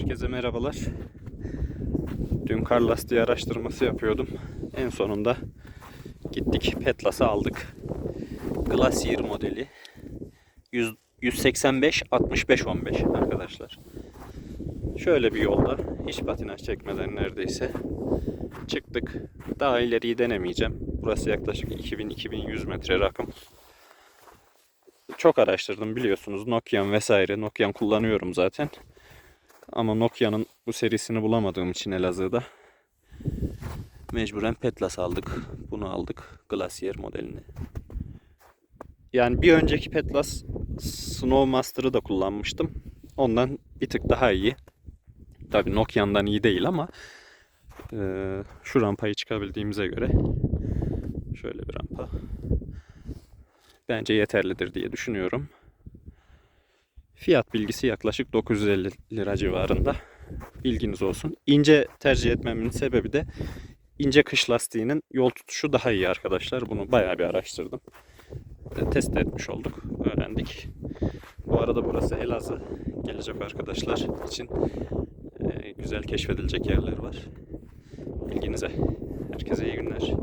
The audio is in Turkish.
Herkese merhabalar. Dün kar lastiği araştırması yapıyordum. En sonunda gittik Petlas'ı aldık. Glacier modeli. 100, 185 65 15 arkadaşlar. Şöyle bir yolda hiç patinaj çekmeden neredeyse çıktık. Daha ileriyi denemeyeceğim. Burası yaklaşık 2000-2100 metre rakım. Çok araştırdım biliyorsunuz. Nokian vesaire. Nokian kullanıyorum zaten. Ama Nokia'nın bu serisini bulamadığım için Elazığ'da mecburen Petlas aldık. Bunu aldık. Glacier modelini. Yani bir önceki Petlas Snowmaster'ı da kullanmıştım. Ondan bir tık daha iyi. Tabii Nokia'ndan iyi değil ama eee, şu rampayı çıkabildiğimize göre şöyle bir rampa bence yeterlidir diye düşünüyorum. Fiyat bilgisi yaklaşık 950 lira civarında. Bilginiz olsun. İnce tercih etmemin sebebi de ince kış lastiğinin yol tutuşu daha iyi arkadaşlar. Bunu bayağı bir araştırdım. Ve Test etmiş olduk. Öğrendik. Bu arada burası Elazığ. Gelecek arkadaşlar için e, güzel keşfedilecek yerler var. Bilginize. Herkese iyi günler.